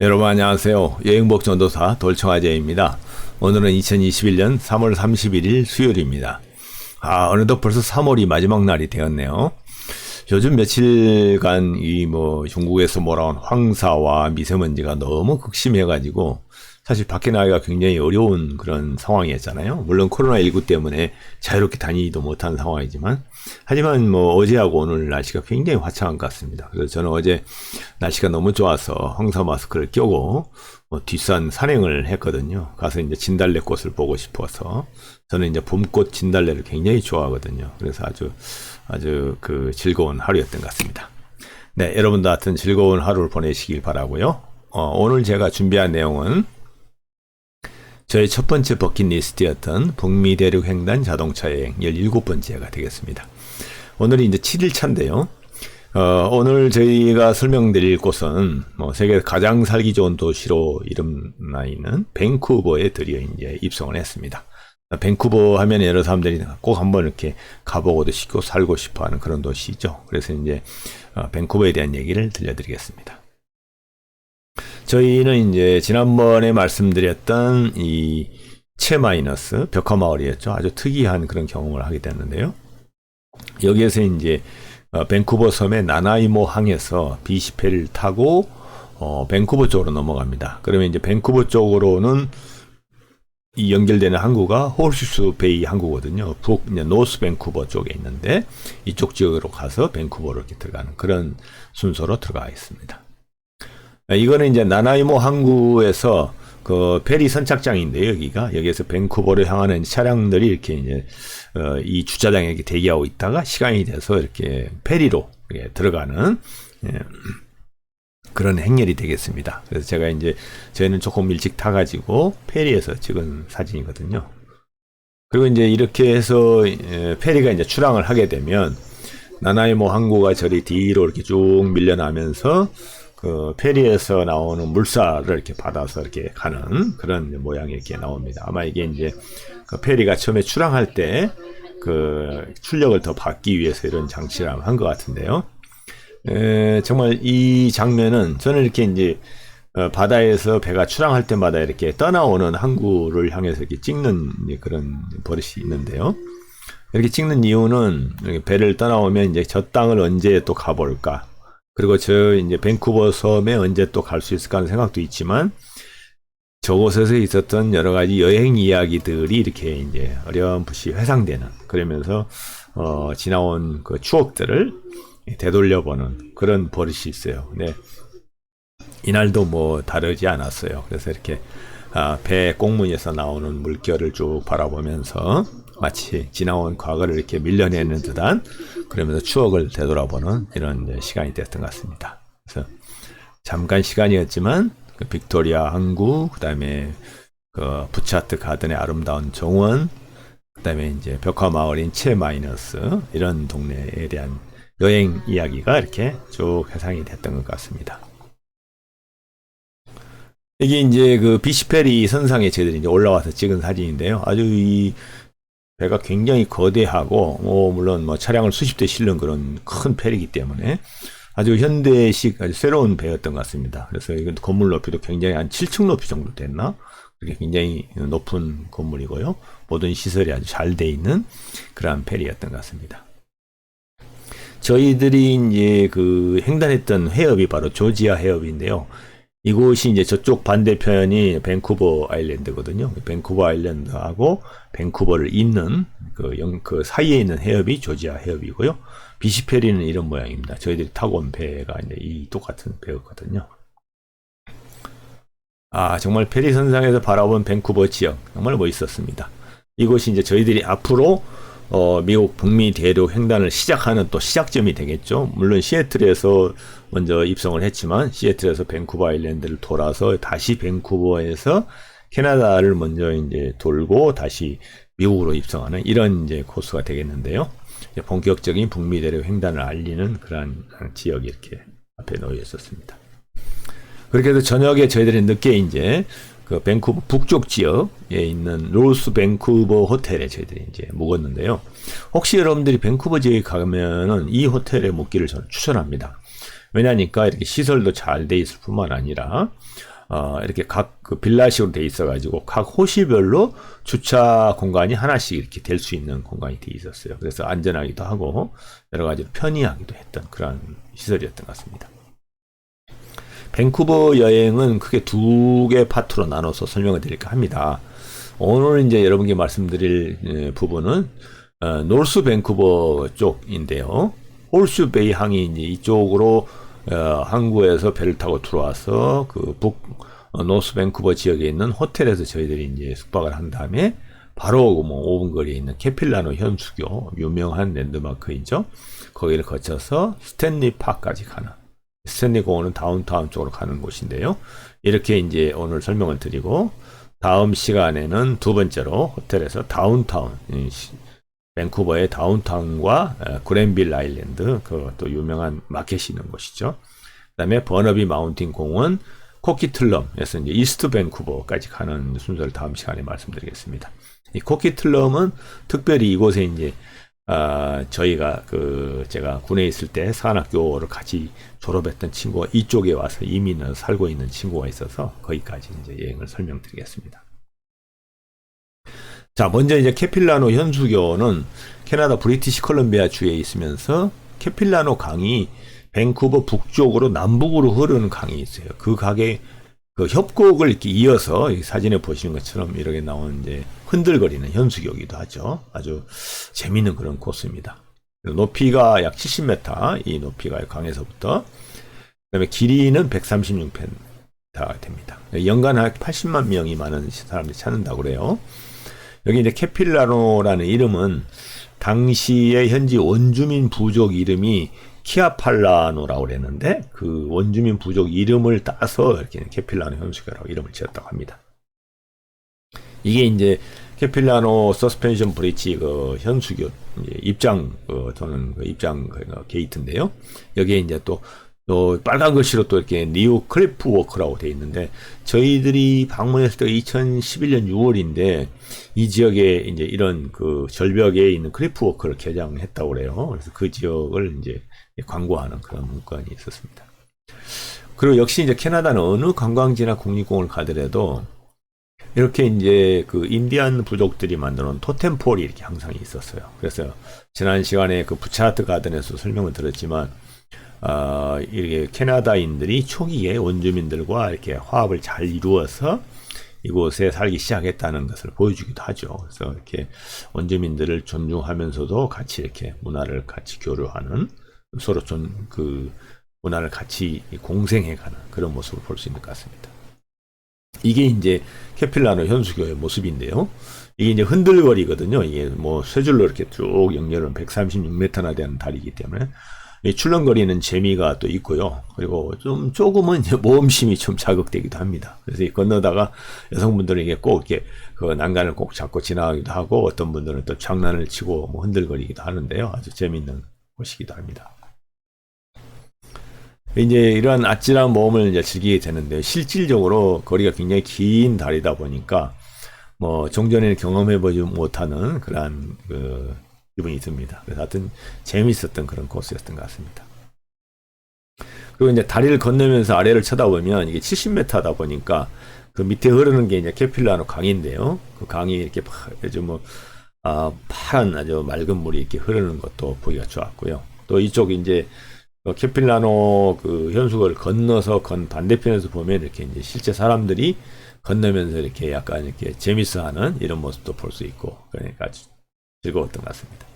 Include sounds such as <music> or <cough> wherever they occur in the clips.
여러분 안녕하세요. 여행복 전도사 돌청아제입니다. 오늘은 2021년 3월 31일 수요일입니다. 아, 어느덧 벌써 3월이 마지막 날이 되었네요. 요즘 며칠간 이 뭐 중국에서 몰아온 황사와 미세먼지가 너무 극심해가지고 사실 밖에 나가기가 굉장히 어려운 그런 상황이었잖아요. 물론 코로나19 때문에 자유롭게 다니지도 못한 상황이지만, 하지만 뭐 어제하고 오늘 날씨가 굉장히 화창한 것 같습니다. 그래서 저는 어제 날씨가 너무 좋아서 황사 마스크를 끼고 뭐 뒷산 산행을 했거든요. 가서 이제 진달래 꽃을 보고 싶어서 저는 이제 봄꽃 진달래를 굉장히 좋아하거든요. 그래서 아주 아주 그 즐거운 하루였던 것 같습니다. 네, 여러분도 하여튼 즐거운 하루를 보내시길 바라고요. 어, 오늘 제가 준비한 내용은 저의 첫 번째 버킷리스트였던 북미 대륙 횡단 자동차 여행 17번째가 되겠습니다. 오늘이 이제 7일차인데요. 어, 오늘 저희가 설명드릴 곳은 뭐 세계 가장 살기 좋은 도시로 이름나 있는 밴쿠버에 드디어 이제 입성을 했습니다. 밴쿠버 하면 여러 사람들이 꼭 한번 이렇게 가보고도 싶고 살고 싶어 하는 그런 도시죠. 그래서 이제 어, 밴쿠버에 대한 얘기를 들려드리겠습니다. 저희는 이제 지난번에 말씀드렸던 이 채 마이너스 벽화 마을이었죠. 아주 특이한 그런 경험을 하게 됐는데요. 여기에서 이제 어, 밴쿠버 섬의 나나이모 항에서 비시페를 타고 어, 밴쿠버 쪽으로 넘어갑니다. 그러면 이제 밴쿠버 쪽으로는 이 연결되는 항구가 홀슈스 베이 항구거든요. 북 이제 노스 밴쿠버 쪽에 있는데 이쪽 지역으로 가서 밴쿠버로 이렇게 들어가는 그런 순서로 들어가 있습니다. 아, 이거는 이제 나나이모 항구에서 그 페리 선착장인데 여기가 여기에서 밴쿠버를 향하는 차량들이 이렇게 이제 어, 이 주차장에 대기하고 있다가 시간이 돼서 이렇게 페리로 이렇게 들어가는 예, 그런 행렬이 되겠습니다. 그래서 제가 이제 저희는 조금 일찍 타가지고 페리에서 찍은 사진이거든요. 그리고 이제 이렇게 해서 예, 페리가 이제 출항을 하게 되면 나나이모 항구가 저리 뒤로 이렇게 쭉 밀려나면서 그 페리에서 나오는 물살을 이렇게 받아서 이렇게 가는 그런 모양이 이렇게 나옵니다. 아마 이게 이제 그 페리가 처음에 출항할 때 그 출력을 더 받기 위해서 이런 장치를 한 것 같은데요. 에, 정말 이 장면은 저는 이렇게 이제 어, 바다에서 배가 출항할 때마다 이렇게 떠나오는 항구를 향해서 이렇게 찍는 그런 버릇이 있는데요. 이렇게 찍는 이유는 배를 떠나오면 이제 저 땅을 언제 또 가볼까 그리고 저 이제 밴쿠버 섬에 언제 또 갈 수 있을까 하는 생각도 있지만 저곳에서 있었던 여러 가지 여행 이야기들이 이렇게 이제 어렴풋이 회상되는 그러면서 어 지나온 그 추억들을 되돌려보는 그런 버릇이 있어요. 근데 이날도 뭐 다르지 않았어요. 그래서 이렇게 아, 배 꽁무니에서 나오는 물결을 쭉 바라보면서 마치 지나온 과거를 이렇게 밀려내는 듯한 그러면서 추억을 되돌아보는 이런 시간이 됐던 것 같습니다. 그래서 잠깐 시간이었지만 그 빅토리아 항구, 그다음에 그 부차트 가든의 아름다운 정원, 그다음에 이제 벽화 마을인 채 마이너스 이런 동네에 대한 여행 이야기가 이렇게 쭉 해상이 됐던 것 같습니다. 이게 이제 그 비시페리 선상에 저희들이 이제 올라와서 찍은 사진인데요. 아주 이 배가 굉장히 거대하고 뭐 물론 뭐 차량을 수십 대 실는 그런 큰 배이기 때문에 아주 현대식 아주 새로운 배였던 것 같습니다. 그래서 이건 건물 높이도 굉장히 한 7층 높이 정도 됐나? 굉장히 높은 건물이고요. 모든 시설이 아주 잘 돼 있는 그러한 페리였던 것 같습니다. 저희들이 이제 그 횡단했던 해협이 바로 조지아 해협인데요. 이곳이 이제 저쪽 반대편이 밴쿠버 아일랜드거든요. 밴쿠버 아일랜드하고 밴쿠버를 잇는 그, 영, 그 사이에 있는 해협이 조지아 해협이고요. 비시 페리는 이런 모양입니다. 저희들이 타고 온 배가 이제 이 똑같은 배였거든요. 아, 정말 페리 선상에서 바라본 밴쿠버 지역 정말 멋있었습니다. 이곳이 이제 저희들이 앞으로 어, 미국 북미 대륙 횡단을 시작하는 또 시작점이 되겠죠. 물론 시애틀에서 먼저 입성을 했지만 시애틀에서 밴쿠버 아일랜드를 돌아서 다시 밴쿠버에서 캐나다를 먼저 이제 돌고 다시 미국으로 입성하는 이런 이제 코스가 되겠는데요. 본격적인 북미 대륙 횡단을 알리는 그러한 지역이 이렇게 앞에 놓여 있었습니다. 그렇게 해서 저녁에 저희들이 늦게 이제 그 밴쿠버 북쪽 지역에 있는 로스 밴쿠버 호텔에 저희들이 이제 묵었는데요. 혹시 여러분들이 밴쿠버 지역에 가면은 이 호텔에 묵기를 저는 추천합니다. 왜냐니까 이렇게 시설도 잘 돼 있을 뿐만 아니라 어, 이렇게 각 그 빌라식으로 돼 있어가지고 각 호시별로 주차 공간이 하나씩 이렇게 될 수 있는 공간이 돼 있었어요. 그래서 안전하기도 하고 여러 가지로 편리하기도 했던 그런 시설이었던 것 같습니다. 밴쿠버 여행은 크게 두 개 파트로 나눠서 설명을 드릴까 합니다. 오늘 이제 여러분께 말씀드릴 에, 부분은 어, 노스 밴쿠버 쪽인데요. 홀슈 베이 항이 이제 이쪽으로 어, 항구에서 배를 타고 들어와서 그북 어, 노스 밴쿠버 지역에 있는 호텔에서 저희들이 이제 숙박을 한 다음에 바로 뭐 5분 거리에 있는 케필라노 현수교 유명한 랜드마크이죠. 거기를 거쳐서 스탠리 파크까지 가는 스탠리 공원은 다운타운 쪽으로 가는 곳인데요. 이렇게 이제 오늘 설명을 드리고 다음 시간에는 두 번째로 호텔에서 다운타운 밴쿠버의 다운타운과 어, 그랜빌 아일랜드 그또 유명한 마켓이 있는 곳이죠. 그다음에 버너비 마운틴 공원 코키틀럼에서 이제 이스트 밴쿠버까지 가는 순서를 다음 시간에 말씀드리겠습니다. 이 코키틀럼은 특별히 이곳에 이제 아, 저희가 그 제가 군에 있을 때 사관학교를 같이 졸업했던 친구가 이쪽에 와서 이민을 살고 있는 친구가 있어서 거기까지 이제 여행을 설명드리겠습니다. 자, 먼저 이제 케필라노 현수교는 캐나다 브리티시 컬럼비아 주에 있으면서 케필라노 강이 밴쿠버 북쪽으로 남북으로 흐르는 강이 있어요. 그 강에 그 협곡을 이렇게 이어서 이 사진에 보시는 것처럼 이렇게 나온 이제 흔들거리는 현수교기도 하죠. 아주 재밌는 그런 코스입니다. 높이가 약 70m, 이 높이가 강에서부터 그 다음에 길이는 136m가 됩니다. 연간 한 80만 명이 많은 사람들이 찾는다고 그래요. 여기 이제 케필라노라는 이름은 당시의 현지 원주민 부족 이름이 키아팔라노라고 그랬는데 그 원주민 부족 이름을 따서 이렇게 케필라노 현수교라고 이름을 지었다고 합니다. 이게 이제 케필라노 서스펜션 브릿지 그 현수교 입장 그 또는 그 입장 그 게이트인데요. 여기에 이제 또, 또 빨간 글씨로 또 이렇게 니우 클리프 워크라고 돼 있는데 저희들이 방문했을 때가 2011년 6월인데 이 지역에 이제 이런 그 절벽에 있는 클리프 워크를 개장했다고 그래요. 그래서 그 지역을 이제 광고하는 그런 문건이 있었습니다. 그리고 역시 이제 캐나다는 어느 관광지나 국립공원을 가더라도 이렇게 이제 그 인디안 부족들이 만드는 토템폴이 이렇게 항상 있었어요. 그래서 지난 시간에 그 부차트 가든에서 설명을 들었지만 어, 이렇게 캐나다인들이 초기에 원주민들과 이렇게 화합을 잘 이루어서 이곳에 살기 시작했다는 것을 보여주기도 하죠. 그래서 이렇게 원주민들을 존중하면서도 같이 이렇게 문화를 같이 교류하는 서로 좀 그 문화를 같이 공생해가는 그런 모습을 볼 수 있는 것 같습니다. 이게 이제 케필라노 현수교의 모습인데요. 이게 이제 흔들거리거든요. 이게 뭐 쇠줄로 이렇게 쭉 연결은 136m나 되는 다리이기 때문에 이 출렁거리는 재미가 또 있고요. 그리고 좀 조금은 모험심이 좀 자극되기도 합니다. 그래서 이 건너다가 여성분들에게 꼭 이렇게 그 난간을 꼭 잡고 지나가기도 하고 어떤 분들은 또 장난을 치고 뭐 흔들거리기도 하는데요. 아주 재미있는 곳이기도 합니다. 이제 이러한 아찔한 모험을 이제 즐기게 되는데 실질적으로 거리가 굉장히 긴 다리다 보니까 뭐 종전에는 경험해보지 못하는 그러한 그 기분이 듭니다. 그래서 하여튼 재밌었던 그런 코스였던 것 같습니다. 그리고 이제 다리를 건너면서 아래를 쳐다보면 이게 70m다 보니까 그 밑에 흐르는 게 이제 케필라노 강인데요. 그 강이 이렇게 파- 아주 뭐 아, 파란 아주 맑은 물이 이렇게 흐르는 것도 보기가 좋았고요. 또 이쪽 이제 그 케필라노 그 현수를 건너서 건 반대편에서 보면 이렇게 이제 실제 사람들이 건너면서 이렇게 약간 이렇게 재밌어하는 이런 모습도 볼 수 있고 그러니까 아주 즐거웠던 것 같습니다.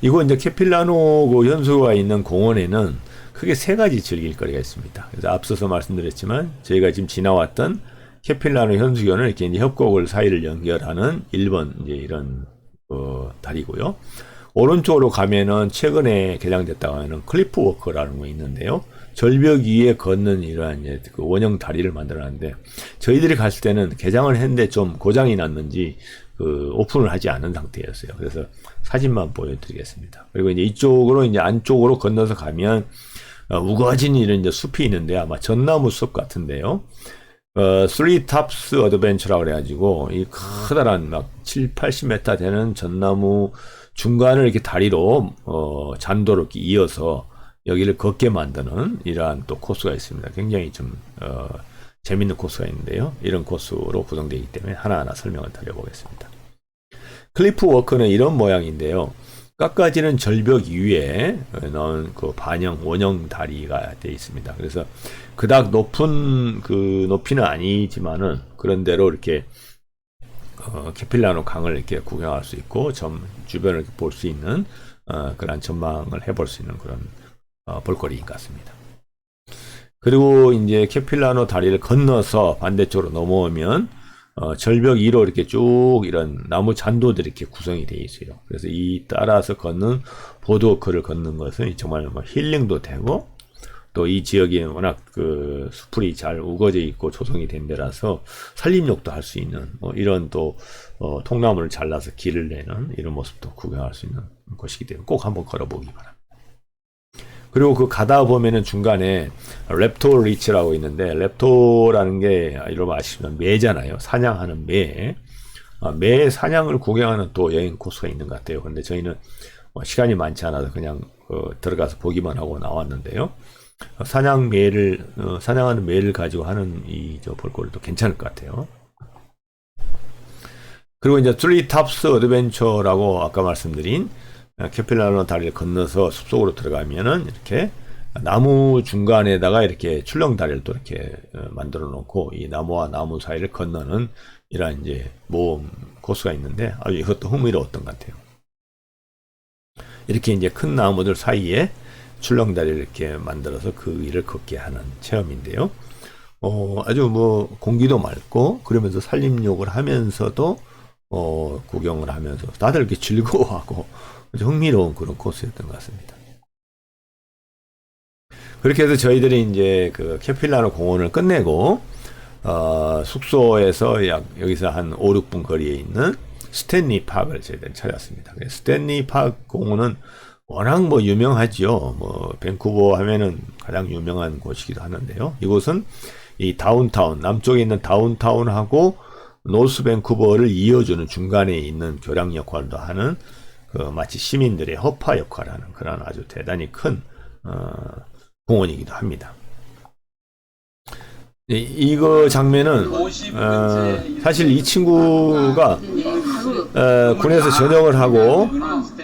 이곳 이제 케필라노 그 현수가 있는 공원에는 크게 세 가지 즐길 거리가 있습니다. 그래서 앞서서 말씀드렸지만 저희가 지금 지나왔던 케필라노 현수교는 이렇게 이제 협곡을 사이를 연결하는 1번 이제 이런 어, 다리고요. 오른쪽으로 가면은 최근에 개장됐다고 하는 클리프 워크라는 거 있는데요. 절벽 위에 걷는 이러한 이제 그 원형 다리를 만들었는데 저희들이 갔을 때는 개장을 했는데 좀 고장이 났는지 그 오픈을 하지 않은 상태였어요. 그래서 사진만 보여드리겠습니다. 그리고 이제 이쪽으로 이제 안쪽으로 건너서 가면 어, 우거진 이런 이제 숲이 있는데 아마 전나무 숲 같은데요. 어, 쓰리 탑스 어드벤처라고 그래가지고 이 커다란 막 7, 80m 되는 전나무 중간을 이렇게 다리로 어, 잔도로 이렇게 이어서 여기를 걷게 만드는 이러한 또 코스가 있습니다. 굉장히 좀 어, 재밌는 코스가 있는데요. 이런 코스로 구성되어 있기 때문에 하나하나 설명을 드려보겠습니다. 클리프 워크는 이런 모양인데요. 깎아지는 절벽 위에 넣은 그 반영 원형 다리가 되어 있습니다. 그래서 그닥 높은 그 높이는 아니지만은 그런 대로 이렇게 어, 케필라노 강을 이렇게 구경할 수 있고 점 주변을 볼 수 있는 어, 그런 전망을 해볼 수 있는 그런 어, 볼거리인 것 같습니다. 그리고 이제 케필라노 다리를 건너서 반대쪽으로 넘어오면 어, 절벽 위로 이렇게 쭉 이런 나무 잔도들이 이렇게 구성이 되어 있어요. 그래서 이 따라서 걷는 보드워크를 걷는 것은 정말 뭐 힐링도 되고 또 이 지역이 워낙 그 수풀이 잘 우거져 있고 조성이 된 데라서 산림욕도 할 수 있는 뭐 이런 또 어, 통나무를 잘라서 길을 내는 이런 모습도 구경할 수 있는 곳이기 때문에 꼭 한번 걸어보기 바랍니다. 그리고 그 가다 보면은 중간에 랩토 리치라고 있는데 랩토라는 게 여러분 아시면 매잖아요. 사냥하는 매. 아, 매 사냥을 구경하는 또 여행 코스가 있는 것 같아요. 근데 저희는 어, 시간이 많지 않아서 그냥 어, 들어가서 보기만 하고 나왔는데요. 어, 사냥 매를 어, 사냥하는 매를 가지고 하는 이 저 볼거리도 괜찮을 것 같아요. 그리고 이제 트리 탑스 어드벤처라고 아까 말씀드린 캐필라노 다리를 건너서 숲속으로 들어가면은 이렇게 나무 중간에다가 이렇게 출렁 다리를 또 이렇게 어, 만들어 놓고 이 나무와 나무 사이를 건너는 이러한 이제 모험 코스가 있는데 아주 이것도 흥미로웠던 것 같아요. 이렇게 이제 큰 나무들 사이에 출렁 다리를 이렇게 만들어서 그 위를 걷게 하는 체험인데요. 어, 아주 뭐 공기도 맑고 그러면서 산림욕을 하면서도 어, 구경을 하면서 다들 이렇게 즐거워하고 흥미로운 그런 코스였던 것 같습니다. 그렇게 해서 저희들이 이제 그 캐필라노 공원을 끝내고 어, 숙소에서 약 여기서 한 5, 6분 거리에 있는 스탠리 파크를 저희들이 찾았습니다. 스탠리 파크 공원은 워낙 뭐 유명하지요. 뭐 밴쿠버 하면은 가장 유명한 곳이기도 하는데요. 이곳은 이 다운타운 남쪽에 있는 다운타운하고 노스 밴쿠버를 이어주는 중간에 있는 교량 역할도 하는 그 마치 시민들의 허파 역할을 하는 그런 아주 대단히 큰 어, 공원이기도 합니다. 이, 이거 장면은 어, 사실 이 친구가 어, 군에서 전역을 하고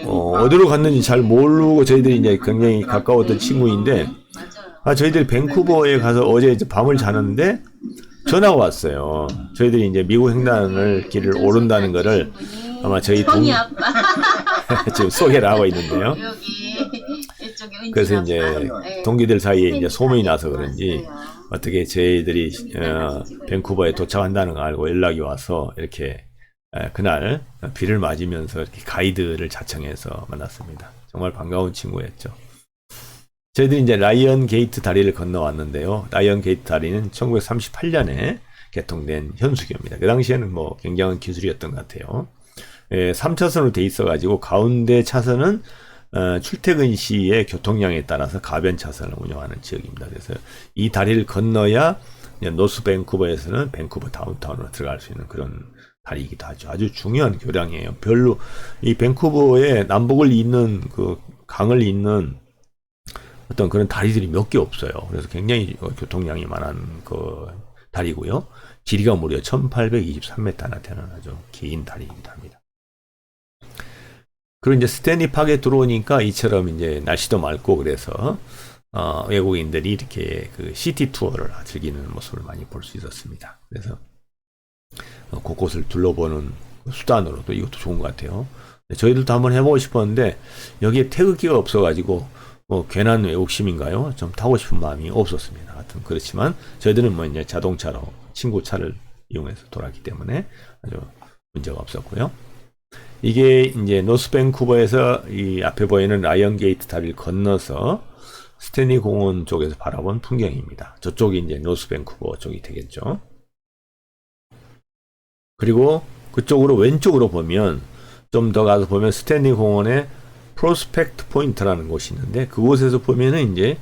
어, 디로 갔는지 잘 모르고 저희들이 이제 굉장히 가까웠던 친구인데 아, 저희들이 밴쿠버에 가서 어제 이제 밤을 자는데 전화가 왔어요. 저희들이 이제 미국 횡단을 길을 오른다는 거를 아마 저희 동 <laughs> 지금 소개를 하고 있는데요. 여기 이쪽에 은지 그래서 이제. 네. 동기들 사이에 이제 소문이 나서 그런지. 어떻게 저희들이 어, 밴쿠버에 도착한다는 걸 알고 연락이 와서 이렇게 에, 그날 비를 맞으면서 이렇게 가이드를 자청해서 만났습니다. 정말 반가운 친구였죠. 저희들이 이제 라이언 게이트 다리를 건너왔는데요. 라이언 게이트 다리는 1938년에 개통된 현수교입니다. 그 당시에는 뭐 굉장한 기술이었던 것 같아요. 예, 3차선으로 돼 있어가지고 가운데 차선은 어, 출퇴근 시의 교통량에 따라서 가변 차선을 운영하는 지역입니다. 그래서 이 다리를 건너야 노스 밴쿠버에서는 밴쿠버 다운타운으로 들어갈 수 있는 그런 다리이기도 하죠. 아주 중요한 교량이에요. 별로 이 밴쿠버의 남북을 잇는 그 강을 잇는 어떤 그런 다리들이 몇 개 없어요. 그래서 굉장히 어, 교통량이 많은 그 다리고요. 길이가 무려 1823m나 되는 아주 긴 다리이기도 합니다. 그리고 이제 스탠리 파크에 들어오니까 이처럼 이제 날씨도 맑고 그래서 어, 외국인들이 이렇게 그 시티 투어를 즐기는 모습을 많이 볼 수 있었습니다. 그래서 어, 곳곳을 둘러보는 수단으로도 이것도 좋은 것 같아요. 네, 저희들도 한번 해보고 싶었는데 여기에 태극기가 없어가지고 뭐 괜한 외국심인가요? 좀 타고 싶은 마음이 없었습니다. 하여튼 그렇지만 저희들은 뭐 이제 자동차로 친구 차를 이용해서 돌았기 때문에 아주 문제가 없었고요. 이게 이제 노스 밴쿠버에서 이 앞에 보이는 라이언 게이트 다리를 건너서 스탠리 공원 쪽에서 바라본 풍경입니다. 저쪽이 이제 노스 밴쿠버 쪽이 되겠죠. 그리고 그쪽으로 왼쪽으로 보면 좀 더 가서 보면 스탠리 공원에 프로스펙트 포인트라는 곳이 있는데 그곳에서 보면은 이제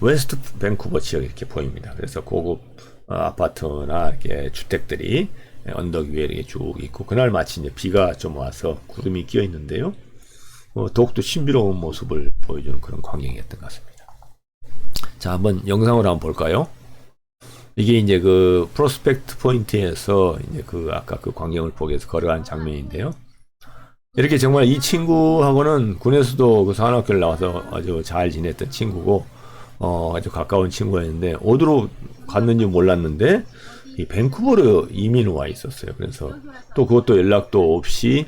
웨스트 밴쿠버 지역이 이렇게 보입니다. 그래서 고급 어, 아파트나 이렇게 주택들이 언덕 위에 이렇게 쭉 있고 그날 마치 이제 비가 좀 와서 구름이 끼어 있는데요. 어, 더욱더 신비로운 모습을 보여주는 그런 광경이었던 것 같습니다. 자, 한번 영상으로 한번 볼까요? 이게 이제 그 프로스펙트 포인트에서 이제 그 아까 그 광경을 보기 위해서 걸어간 장면인데요. 이렇게 정말 이 친구하고는 군에서도 그 사관학교를 나와서 아주 잘 지냈던 친구고, 어, 아주 가까운 친구였는데, 어디로 갔는지 몰랐는데, 이 밴쿠버로 이민 와 있었어요. 그래서 또 그것도 연락도 없이,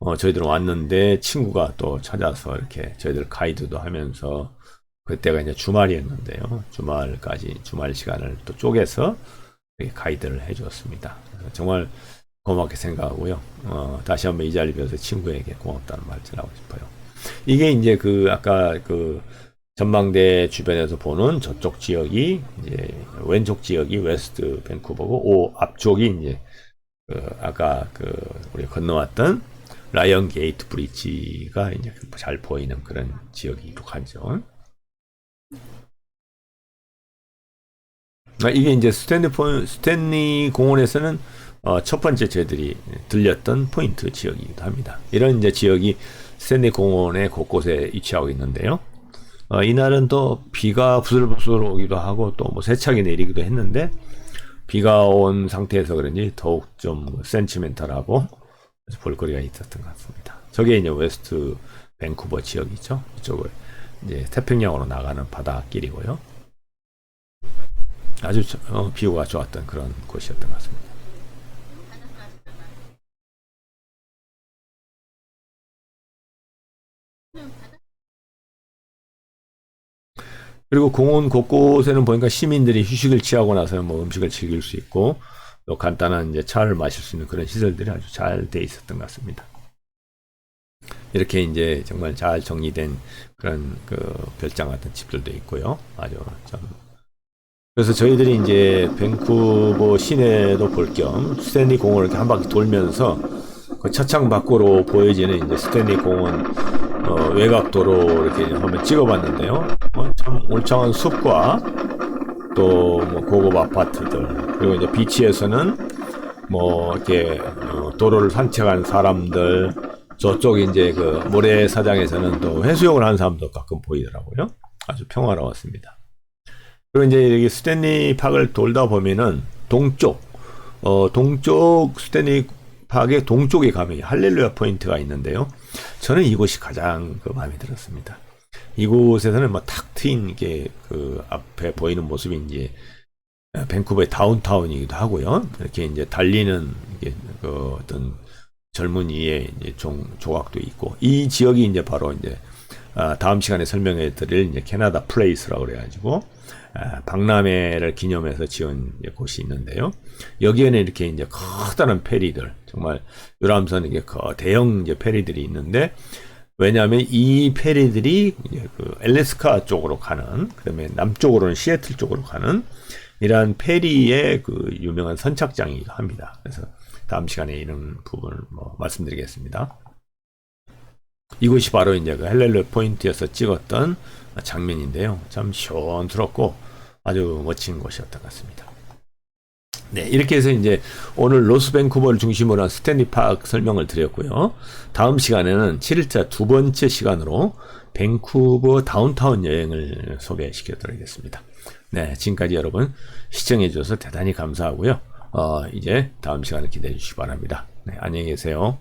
어, 저희들 왔는데, 친구가 또 찾아서 이렇게 저희들 가이드도 하면서, 그때가 이제 주말이었는데요. 주말까지, 주말 시간을 또 쪼개서 가이드를 해주었습니다. 정말 고맙게 생각하고요. 어, 다시 한번 이 자리 비어서 친구에게 고맙다는 말을 전하고 싶어요. 이게 이제 그 아까 그 전망대 주변에서 보는 저쪽 지역이 이제 왼쪽 지역이 웨스트 밴쿠버고 오 앞쪽이 이제 그 아까 그 우리 건너왔던 라이언 게이트 브릿지가 이제 잘 보이는 그런 지역이기도 하죠. 아, 이게 이제 스탠리 포 스탠리 공원에서는 어, 첫 번째 저희들이 들렸던 포인트 지역이기도 합니다. 이런 이제 지역이 스탠리 공원의 곳곳에 위치하고 있는데요. 어, 이날은 또 비가 부슬부슬 오기도 하고 또 뭐 세차게 내리기도 했는데 비가 온 상태에서 그런지 더욱 좀 센치멘탈하고 볼거리가 있었던 것 같습니다. 저게 이제 웨스트 밴쿠버 지역이죠. 이쪽을 이제 태평양으로 나가는 바닷길이고요. 아주 저- 어, 비유가 좋았던 그런 곳이었던 것 같습니다. 그리고 공원 곳곳에는 보니까 시민들이 휴식을 취하고 나서 뭐 음식을 즐길 수 있고 또 간단한 이제 차를 마실 수 있는 그런 시설들이 아주 잘 돼 있었던 것 같습니다. 이렇게 이제 정말 잘 정리된 그런 그 별장 같은 집들도 있고요. 아주 좀 그래서 저희들이 이제 밴쿠버 시내도 볼 겸 스탠리 공원을 이렇게 한 바퀴 돌면서 그 차창 밖으로 보여지는 이제 스탠리 공원 어, 외곽도로 이렇게 한번 찍어봤는데요. 울창한 숲과 또 뭐 고급 아파트들 그리고 이제 비치에서는 뭐 이렇게 어, 도로를 산책하는 사람들 저쪽 이제 그 모래사장에서는 또 해수욕을 하는 사람도 가끔 보이더라고요. 아주 평화로웠습니다. 그리고 이제 여기 스탠리 파크를 돌다 보면은 동쪽, 어, 동쪽 스탠리 파크의 동쪽에 가면 할렐루야 포인트가 있는데요. 저는 이곳이 가장 그 마음에 들었습니다. 이곳에서는 뭐탁 트인 게 그 앞에 보이는 모습이 이제 밴쿠버의 다운타운이기도 하고요. 이렇게 이제 달리는 그 어떤 젊은이의 이제 종, 조각도 있고 이 지역이 이제 바로 이제 아, 다음 시간에 설명해 드릴 이제 캐나다 플레이스라고 그래가지고 아, 박람회를 기념해서 지은 곳이 있는데요. 여기에는 이렇게 이제 커다란 페리들 정말 유람선 이게 거- 대형 이제 페리들이 있는데 왜냐하면 이 페리들이 그 엘래스카 쪽으로 가는 그다음에 남쪽으로는 시애틀 쪽으로 가는 이러한 페리의 그 유명한 선착장이기도 합니다. 그래서 다음 시간에 이런 부분을 뭐 말씀드리겠습니다. 이곳이 바로 이제 그 헬렐루 포인트에서 찍었던 장면인데요. 참 시원스럽고 아주 멋진 곳이었던 것 같습니다. 네, 이렇게 해서 이제 오늘 로스 밴쿠버를 중심으로 한 스탠리 파크 설명을 드렸고요. 다음 시간에는 7일차 두 번째 시간으로 밴쿠버 다운타운 여행을 소개시켜 드리겠습니다. 네, 지금까지 여러분 시청해 주셔서 대단히 감사하고요. 어, 이제 다음 시간을 기대해 주시기 바랍니다. 네, 안녕히 계세요.